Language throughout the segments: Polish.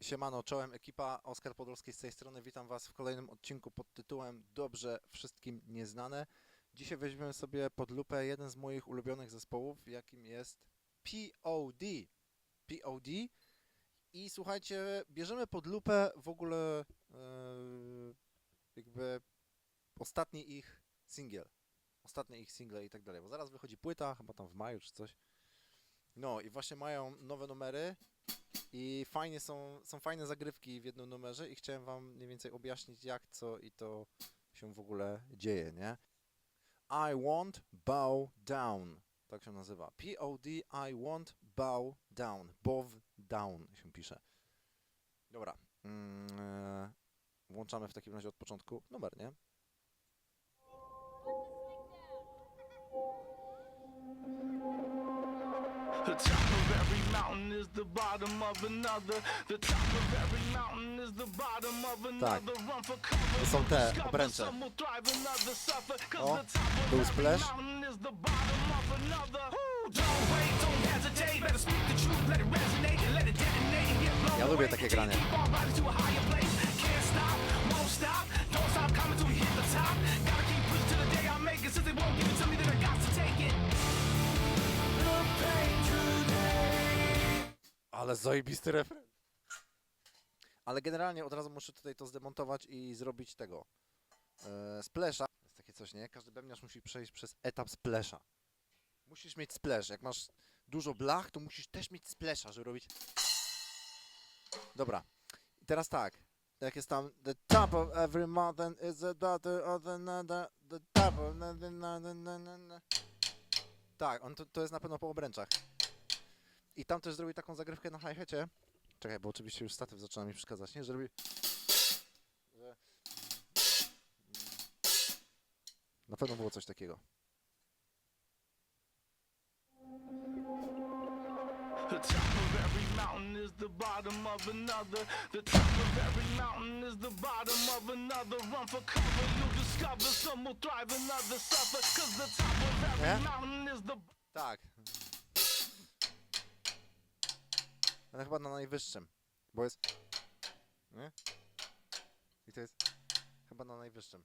Siemano, czołem ekipa Oskar Podolski z tej strony. Witam Was w kolejnym odcinku pod tytułem Dobrze wszystkim nieznane. Dzisiaj weźmiemy sobie pod lupę jeden z moich ulubionych zespołów, jakim jest POD. POD. I słuchajcie, bierzemy pod lupę w ogóle e, jakby ostatni ich singiel. Ostatnie ich single i tak dalej, bo zaraz wychodzi płyta, chyba tam w maju czy coś. No i właśnie mają nowe numery i fajnie są, są fajne zagrywki w jednym numerze i chciałem wam mniej więcej objaśnić jak, co i to się w ogóle dzieje, nie? I won't bow down, tak się nazywa. P-O-D, I won't bow down. Bow down się pisze. Dobra. Mm, e, włączamy w takim razie od początku numer, nie? Is the bottom of another. The top of every mountain is the bottom of another. Run for cover. To są te obręcze. Some will thrive, another suffer. O, Cause the top of był every splash. mountain is the bottom of another. Woo! Don't wait, don't hesitate. Better speak the truth, let it resonate and let it detonate and get blown Ja lubię away. takie granie. keep on rising to a higher place. Can't stop, won't stop. Don't stop coming till we hit the top. Gotta keep pushing till the day I make it. Since they won't give it to me, Ale zajebisty refren. Ale generalnie od razu muszę tutaj to zdemontować i zrobić tego. E, splasha. Jest takie coś, nie? Każdy bębniarz musi przejść przez etap splasha. Musisz mieć splash. Jak masz dużo blach, to musisz też mieć splasha, żeby robić... Dobra. I teraz tak. Jak jest tam The top of every mountain is the daughter of The top of... Tak, on to, to jest na pewno po obręczach. I tam też zrobił taką zagrywkę na hi-hacie. Czekaj, bo oczywiście już statyw zaczyna mi przeszkadzać, nie? Że robi... Że... Na pewno było coś takiego. The top of every mountain is the bottom of another. The top of every mountain is the bottom of another. Run for cover, you'll discover some will thrive and others suffer. Cause the top of every mountain is the Tak. Ale chyba na najwyższym. Bo jest... Nie? I to jest chyba na najwyższym.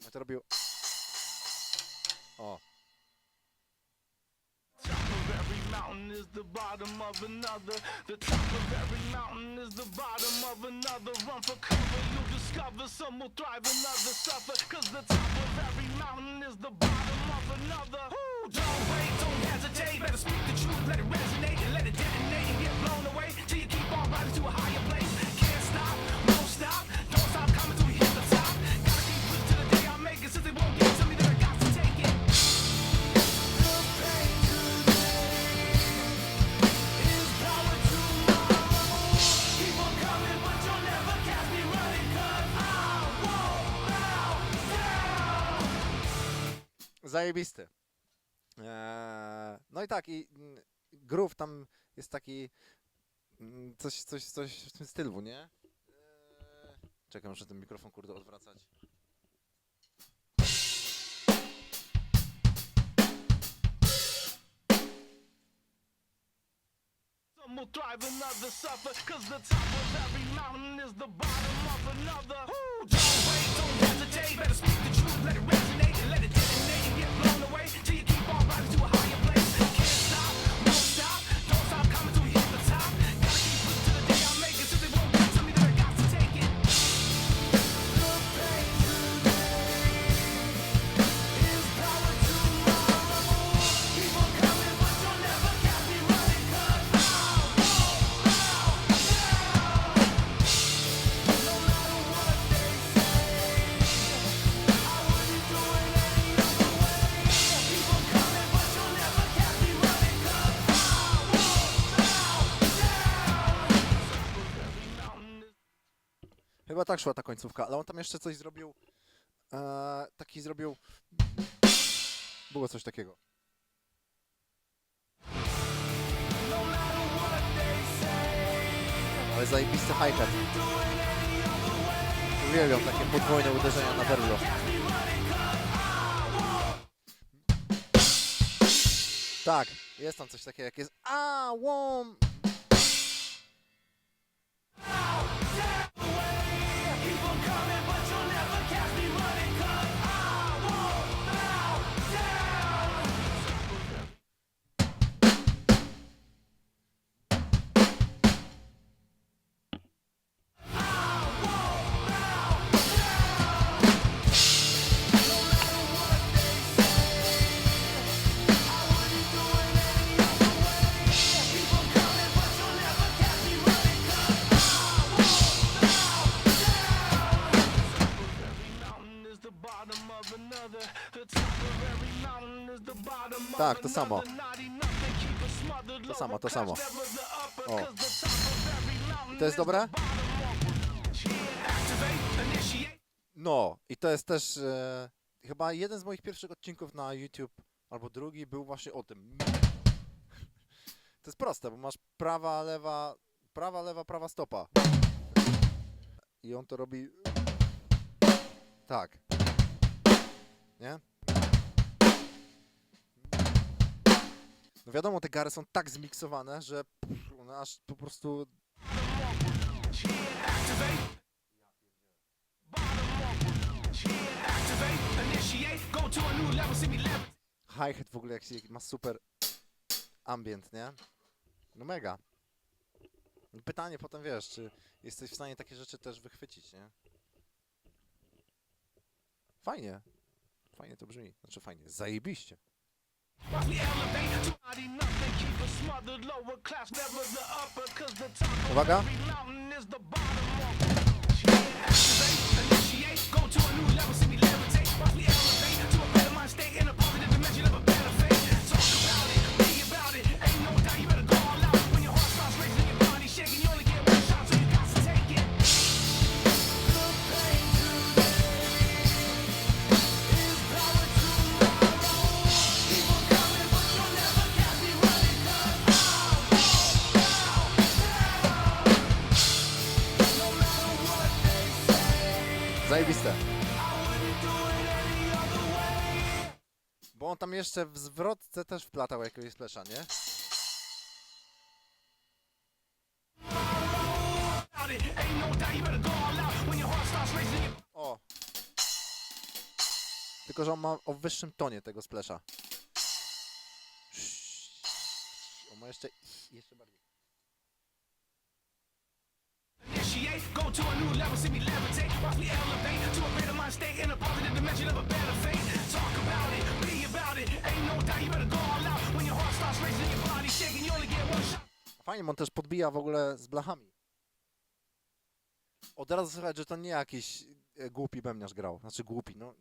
Ja to robił... O. mountain is the bottom of another. The top of every mountain is the bottom of another. Run for cover, you'll discover some will thrive and others suffer. Cause the top of every mountain is the bottom of another. Woo! Don't wait, don't hesitate. Better speak the truth, let it resonate and let it detonate and get blown away. Till you keep on to a higher place. Can't stop, won't stop, don't stop coming till we hit the top. Gotta keep pushing till the day I make it. Since won't to me. Zajebisty. Eee, no i tak, i mm, groove tam jest taki mm, coś, coś, coś w tym stylu, nie? Eee, czekam, muszę ten mikrofon kurde odwracać. Others suffer. Cause the top of every mountain is the bottom of another. Woo! Don't wait, don't hesitate. Better speak the truth, let it resonate and let it detonate and get blown away. Tak szła ta końcówka, ale on tam jeszcze coś zrobił. Eee, taki zrobił. Było coś takiego. Ale zajebisty hi-hat. Uwielbiam takie podwójne uderzenia na berlo. Tak, jest tam coś takiego jak jest A, łom. Tak, to samo. To samo, to samo. O. To jest dobre? No, i to jest też e, chyba jeden z moich pierwszych odcinków na YouTube, albo drugi, był właśnie o tym. To jest proste, bo masz prawa, lewa, prawa, lewa, prawa stopa. I on to robi tak. Nie? No wiadomo, te gary są tak zmiksowane, że pff, one aż po prostu hi-hat w ogóle jak się ma super ambient, nie? No mega. Pytanie potem wiesz, czy jesteś w stanie takie rzeczy też wychwycić, nie? Fajnie. Fajnie to brzmi. Znaczy fajnie, zajebiście. Uwaga. Zajebiste. Bo on tam jeszcze w zwrotce też wplatał jakiegoś splasha, nie? O! Tylko, że on ma o wyższym tonie tego splasha. On ma jeszcze, jeszcze bardziej. Go to a new level, see me levitate. Watch me elevate to a better mind state in a positive dimension of a better fate. Talk about it, be about it. Ain't no doubt you better go all out. When your heart starts racing, your body shaking, you only get one shot. Fajnie, on też podbija w ogóle z blachami. Od razu słychać, że to nie jakiś e, głupi bębniarz grał. Znaczy głupi, no.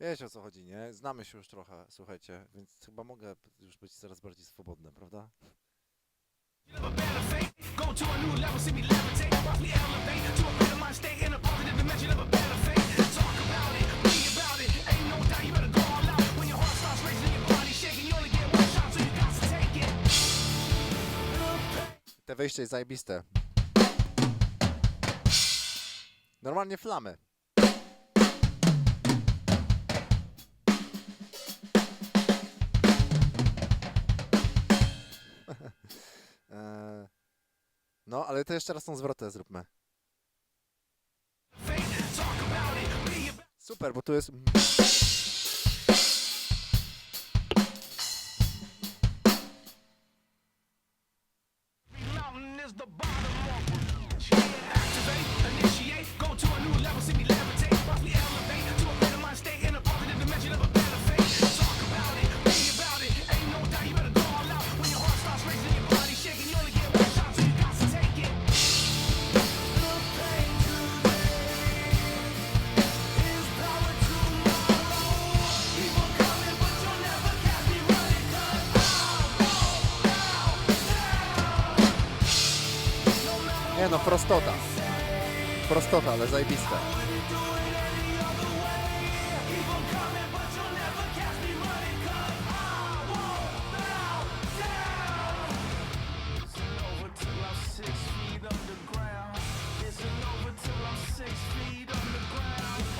Wiecie o co chodzi, nie? Znamy się już trochę, słuchajcie, więc chyba mogę już być coraz bardziej swobodny, prawda? Te wejście jest zajebiste. Normalnie flamy. No, ale to jeszcze raz tą zwrotę zróbmy. Super, bo tu jest... No, prostota. Prostota, ale underground.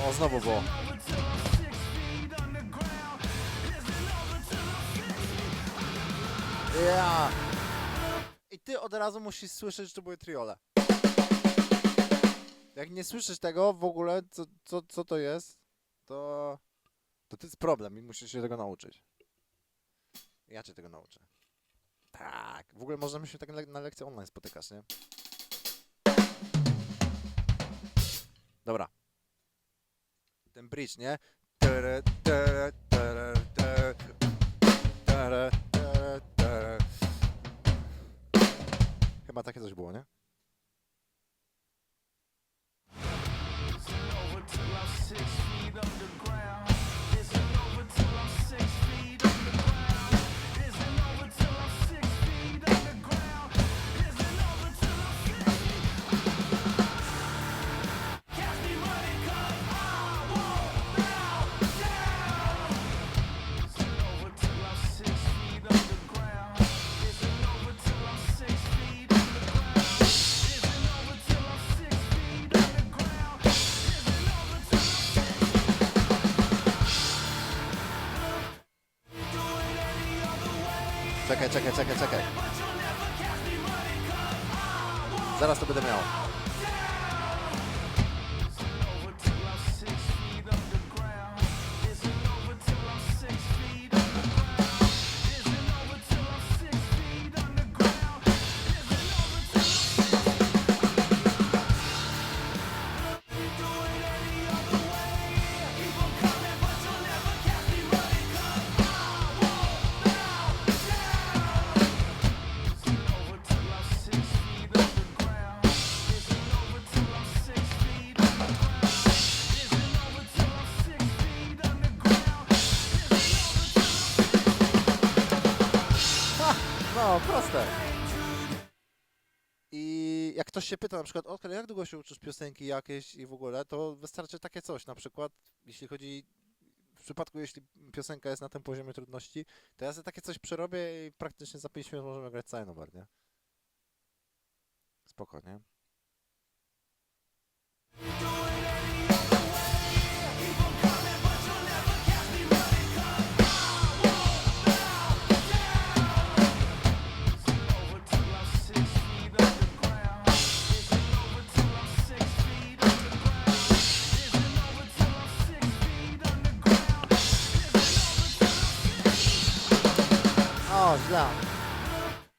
O, znowu było. Ja! I ty od razu musisz słyszeć, że to były triole. Jak nie słyszysz tego w ogóle, co, co, co to jest, to, to to jest problem i musisz się tego nauczyć. Ja cię tego nauczę. Tak. W ogóle możemy się tak na lekcji online spotykać, nie? Dobra. Ten bridge, nie? Chyba takie coś było, nie? Czekaj, czekaj, czekaj. Zaraz to będę miał. Pyta na przykład, Oskar, jak długo się uczysz piosenki jakieś i w ogóle, to wystarczy takie coś, na przykład, jeśli chodzi, w przypadku, jeśli piosenka jest na tym poziomie trudności, to ja sobie takie coś przerobię i praktycznie za 5 minut możemy grać cały numer, nie? Spoko, nie?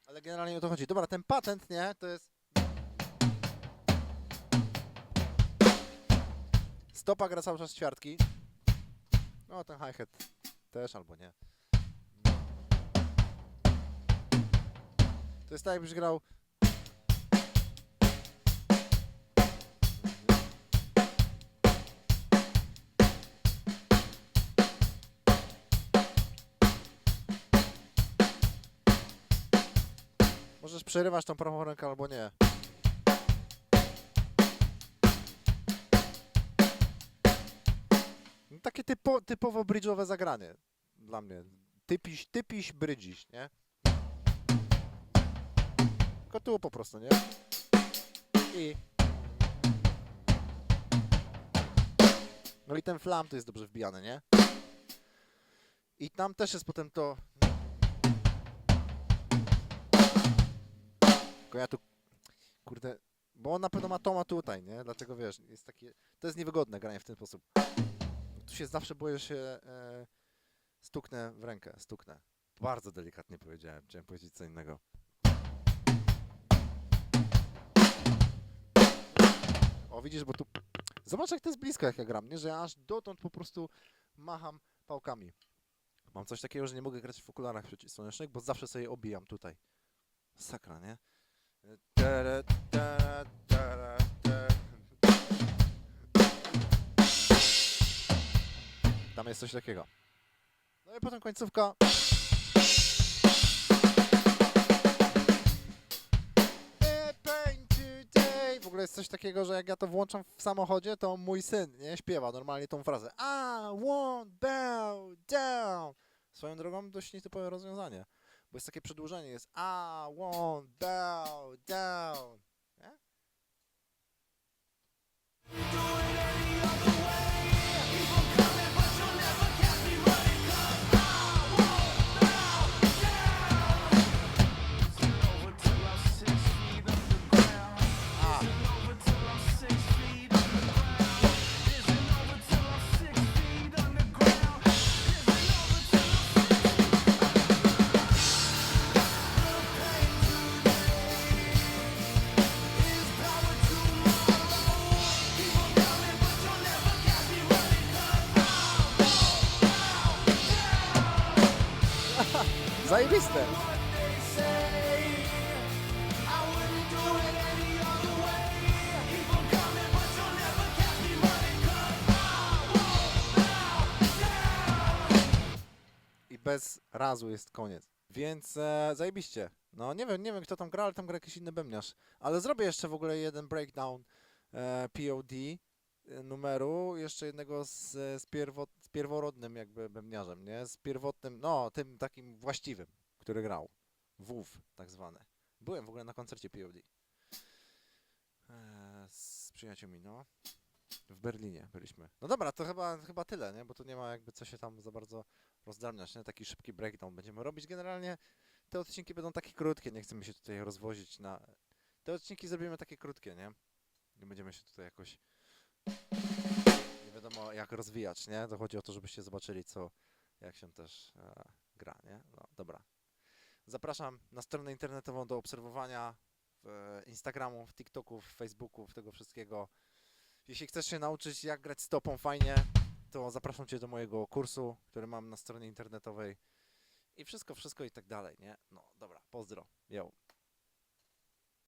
Ale generalnie o to chodzi. Dobra, ten patent, nie, to jest... Stopa gra cały czas ćwiartki. No, ten hi-hat też albo nie. To jest tak, jakbyś grał... Przerywać tą prawą rękę albo nie. No, takie typo, typowo bridge'owe zagranie dla mnie. Typiś, typiś brydziś, nie? Tylko tu po prostu, nie? I... No i ten flam to jest dobrze wbijany, nie? I tam też jest potem to... Tylko ja tu, kurde, bo on na pewno ma Toma tutaj, nie? Dlatego wiesz, jest takie, to jest niewygodne granie w ten sposób. Tu się zawsze boję, że się e, stuknę w rękę, stuknę. Bardzo delikatnie powiedziałem, chciałem powiedzieć co innego. O, widzisz, bo tu, zobacz jak to jest blisko jak ja gram, nie? Że ja aż dotąd po prostu macham pałkami. Mam coś takiego, że nie mogę grać w okularach przeciwsłonecznych, bo zawsze sobie obijam tutaj. Sakra, nie? Tam jest coś takiego. No i potem końcówka. W ogóle jest coś takiego, że jak ja to włączam w samochodzie, to mój syn nie śpiewa normalnie tą frazę. I won't bow down. Swoją drogą dość nietypowe rozwiązanie. Bo jest takie przedłużenie, jest I won't bow down. Nie? Zajebiste. I bez razu jest koniec. Więc e, zajebiście. No nie wiem, nie wiem kto tam gra, ale tam gra jakiś inny bębniarz. Ale zrobię jeszcze w ogóle jeden breakdown e, POD e, numeru, jeszcze jednego z, z, pierwo, z pierworodnym jakby bębniarzem, nie? Z pierwotnym, no tym takim właściwym, który grał. WUW tak zwane. Byłem w ogóle na koncercie POD. E, z przyjaciółmi, no. W Berlinie byliśmy. No dobra, to chyba, chyba tyle, nie? Bo tu nie ma jakby co się tam za bardzo rozdarniać, nie? Taki szybki breakdown będziemy robić. Generalnie te odcinki będą takie krótkie, nie chcemy się tutaj rozwozić na... Te odcinki zrobimy takie krótkie, nie? Nie będziemy się tutaj jakoś... Nie wiadomo jak rozwijać, nie? To chodzi o to, żebyście zobaczyli co, jak się też e, gra, nie? No, dobra. Zapraszam na stronę internetową do obserwowania w Instagramów, TikToków, Facebooków, tego wszystkiego. Jeśli chcesz się nauczyć jak grać stopą fajnie, to zapraszam Cię do mojego kursu, który mam na stronie internetowej. I wszystko, wszystko i tak dalej, nie? No dobra, pozdro. Yo.